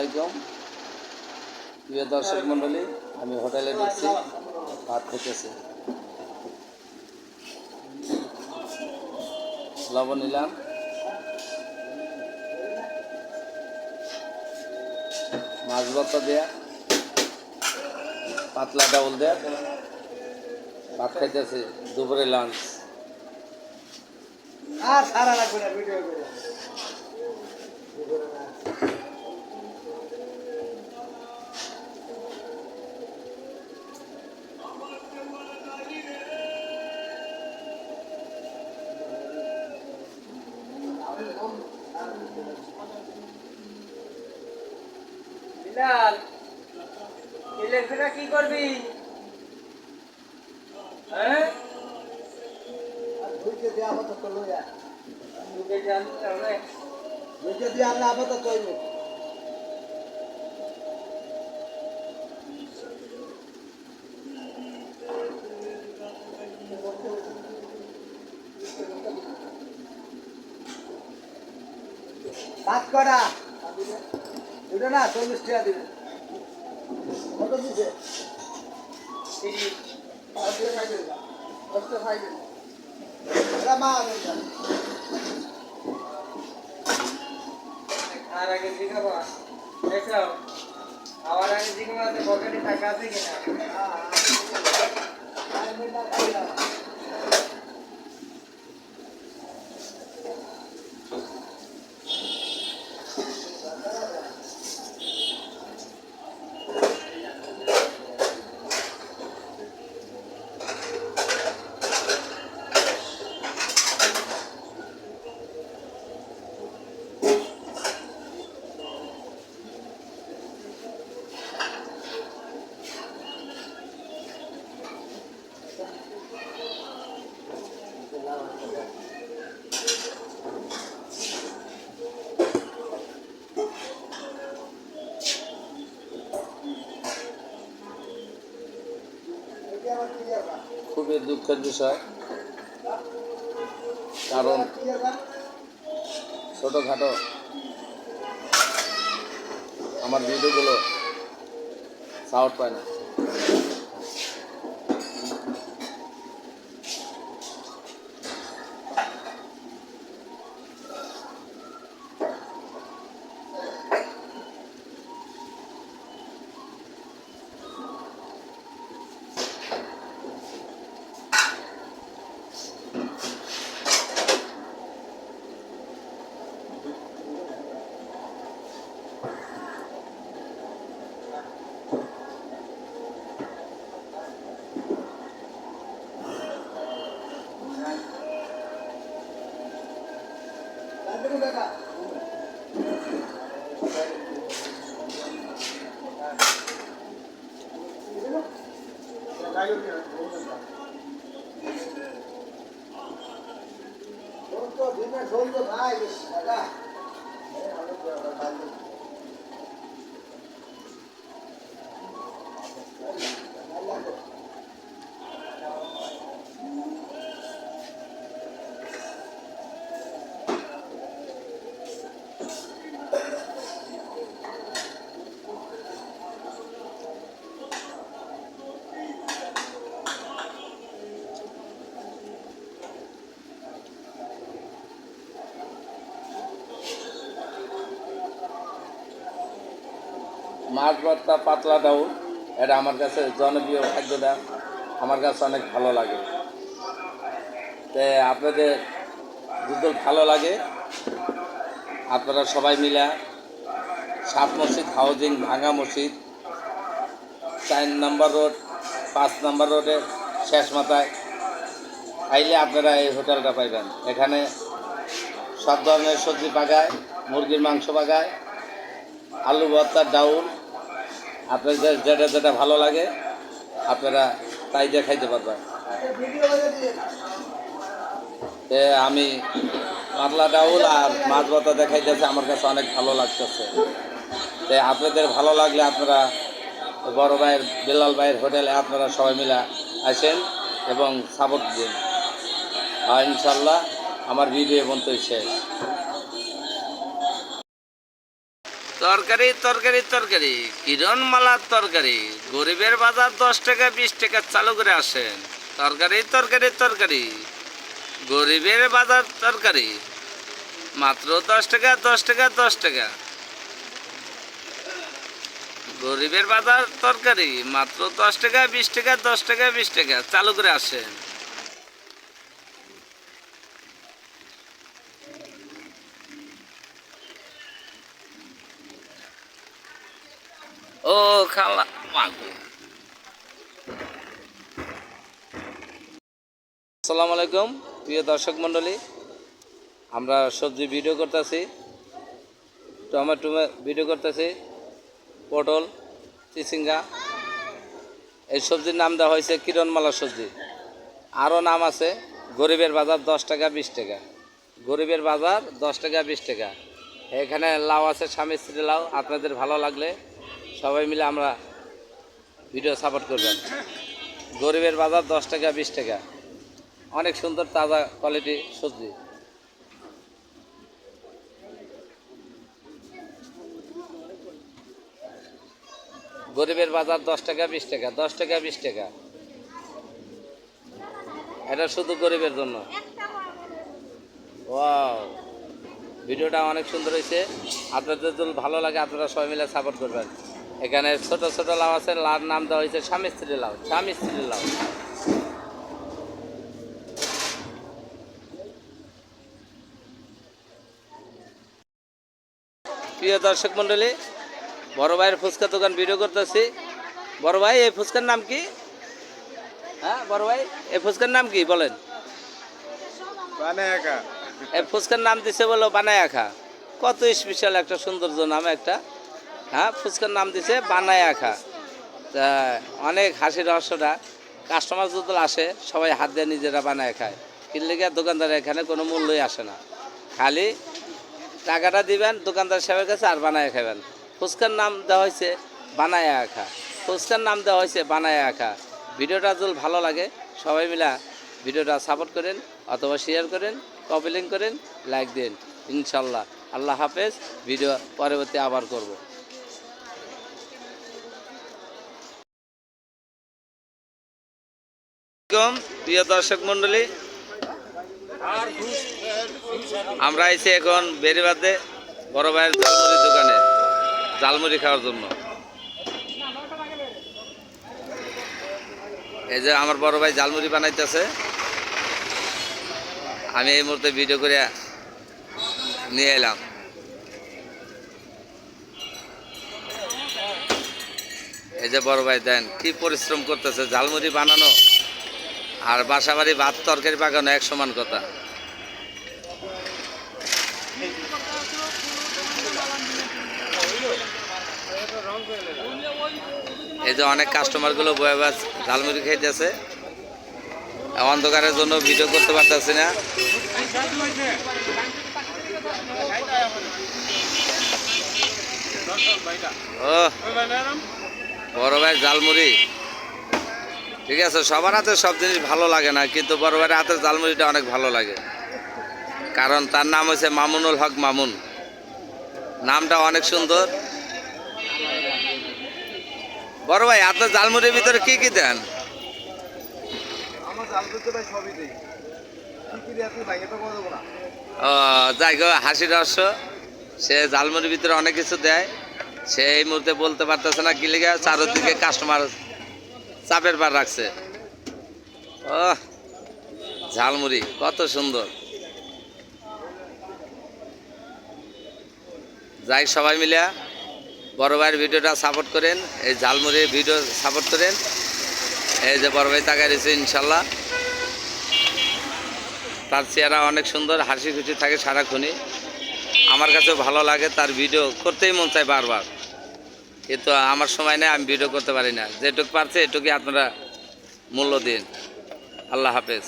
আলাইকুম। প্রিয় দর্শক আমি হোটেলে ঢুকছি, ভাত খেতেছি। লবণ নিলাম। মাছ ভর্তা দেয়া, পাতলা ডাউল দেয়া, ভাত খাইতেছি, দুপুরে লাঞ্চ আর সারা লাগবে না ভিডিও করে। বিলাল ইলেকট্রিকটা কি করবি? হ্যাঁ? দুইকে দিয়ে আপাতত লইয়া জান তাহলে। দুইকে দিয়ে আনলে আপাতত পাঁচ কটা দুটো না চল্লিশ টাকা দিবে কত আনন্দ আর আগে জিজ্ঞাসা দেখো আমার আগে জিজ্ঞাসা পকেটে টাকা আছে কিনা দুঃখের বিষয় কারণ ছোটোখাটো আমার ভিডিওগুলো সাউট পায় না। ভাই মাছ ভর্তা পাতলা ডাউল এটা আমার কাছে জনপ্রিয় খাদ্যটা আমার কাছে অনেক ভালো লাগে। তে আপনাদের যদি ভালো লাগে। আপনারা সবাই মিলা সাত মসজিদ, হাউজিং ভাঙা মসজিদ, চার নম্বর রোড, পাঁচ নম্বর রোডের শেষ মাথায় আইলে আপনারা এই হোটেলটা পাইবেন। এখানে সব ধরনের সবজি পাকায়, মুরগির মাংস পাকায়, আলু ভর্তা, ডাউল আপনাদের যেটা যেটা ভালো লাগে, আপনারা তাই দিয়ে খাইতে পারবেন। আমি পাতলা ডাউল আর মাছ ভর্তা দেখাইতেছে আমার কাছে অনেক ভালো লাগতেছে। তে, আপনাদের ভালো লাগলে আপনারা বড় ভাইয়ের, বেলাল ভাইয়ের হোটেলে আপনারা সবাই মিলে আসেন এবং সাপোর্ট দিন। আর ইনশাল্লাহ আমার ভিডিও পর্যন্তই শেষ। তরকারি তরকারি তরকারি। কিরণমালার তরকারি। গরিবের বাজার দশ টাকা, বিশ টাকা চালু করে আসেন। তরকারি তরকারি তরকারি। গরিবের বাজার তরকারি। মাত্র দশ টাকা দশ টাকা দশ টাকা। গরিবের বাজার তরকারি। মাত্র দশ টাকা, বিশ টাকা, দশ টাকা, বিশ টাকা চালু করে আসেন। ও খালা আলাইকুম, প্রিয় দর্শক মণ্ডলী। আমরা সবজি ভিডিও করতেছি, টমেটো ভিডিও করতেছি, পটল, চিচিঙ্গা। এই সবজির নাম দেওয়া হয়েছে কিরণমালা সবজি। আরও নাম আছে, গরিবের বাজার দশ টাকা, বিশ টাকা। গরিবের বাজার দশ টাকা, বিশ টাকা। এখানে লাউ আছে, স্বামী স্ত্রী লাউ। আপনাদের ভালো লাগলে সবাই মিলে আমরা ভিডিও সাপোর্ট করবেন। গরিবের বাজার দশ টাকা, বিশ টাকা। অনেক সুন্দর, তাজা কোয়ালিটি সবজি। গরিবের বাজার দশ টাকা, বিশ টাকা, দশ টাকা, বিশ টাকা। এটা শুধু গরিবের জন্য। ভিডিওটা অনেক সুন্দর হয়েছে। আপনাদের ভালো লাগে, আপনারা সবাই মিলে সাপোর্ট করবেন। এখানে ছোট ছোট লাউ আছে লাউর নাম দেওয়া হয়েছে স্বামী স্ত্রী লাউ স্বামী স্ত্রী লাউ। প্রিয় দর্শক মণ্ডলী বড় ভাইয়ের ফুচকা দোকান ভিডিও করতেছি। বড় ভাই এই ফুচকার নাম কি? হ্যাঁ বড় ভাই এই ফুচকার নাম কি বলেন? এই ফুচকার নাম দিছে বলো বানায়া খা কত স্পেশাল একটা সৌন্দর্য নাম একটা হ্যাঁ ফুচকার নাম দিছে বানায়া খা। তা অনেক হাসি রহস্যটা। কাস্টমার যদি আসে, সবাই হাত দিয়ে নিজেরা বানায় খায়। কিনলে গিয়ে দোকানদার এখানে কোনো মূল্যই আসে না। খালি টাকাটা দিবেন, দোকানদার সাহেবের কাছে আর বানায় খাবেন। ফুচকার নাম দেওয়া হয়েছে বানায় খা। ফুচকার নাম দেওয়া হয়েছে বানায় খা। ভিডিওটা যদি ভালো লাগে, সবাই মিলা ভিডিওটা সাপোর্ট করেন, অথবা শেয়ার করেন কপি লিঙ্ক করেন লাইক দিন ইনশাল্লাহ। আল্লাহ হাফেজ। ভিডিও পরবর্তী আবার করব। প্রিয় দর্শক মণ্ডলী। আমরা আইছি এখন বেরিবাদে বড় ভাইয়ের ঝালমুড়ি দোকানে, ঝালমুড়ি খাওয়ার জন্য। এই যে আমার বড় ভাই ঝালমুড়ি বানাইতেছে। আমি এই মুহূর্তে ভিডিও করে নিয়ে এলাম। এই যে বড় ভাই, দেন, কি পরিশ্রম করতেছে, ঝালমুড়ি বানানো? আর বাসা বাড়ি ভাত তরকারি পাকানো এক সমান কথা। এই যে অনেক কাস্টমারগুলো বয়ে বাস ঝালমুড়ি খাইতেছে। অন্ধকারের জন্য ভিডিও করতে পারতেছি না। ও, বড় ভাই ঝালমুড়ি ঠিক আছে সবার হাতে সব জিনিস ভালো লাগে না কিন্তু বড় ভাইয়ের হাতের ঝালমুড়িটা অনেক ভালো লাগে। কারণ তার নাম হচ্ছে মামুনুল হক মামুন। নামটা অনেক সুন্দর। বড় ভাই আপনার ঝালমুড়ির ভিতরে কি কি দেন? ও যাই গো হাসি রহস্য। সে ঝালমুড়ির ভিতরে অনেক কিছু দেয়। সে এই মুহূর্তে বলতে পারতেছে না কি লিগে চারোদিকে কাস্টমার চাপের পার রাখছে। ও ঝালমুড়ি, কত সুন্দর। যাই সবাই মিলে বড় ভাইয়ের ভিডিওটা সাপোর্ট করেন, এই ঝালমুড়ির ভিডিও সাপোর্ট করেন। এই যে বড় ভাই তাকায় রয়েছে, ইনশাল্লাহ। তার চেহারা অনেক সুন্দর, হাসি খুশি থাকে সারাক্ষণই। আমার কাছেও ভালো লাগে, তার ভিডিও করতেই মন চায় বারবার। কিন্তু আমার সময় নেই, আমি ভিডিও করতে পারি না। যেটুকু পারছে, এটুকুই আপনারা মূল্য দিন। আল্লাহ হাফেজ।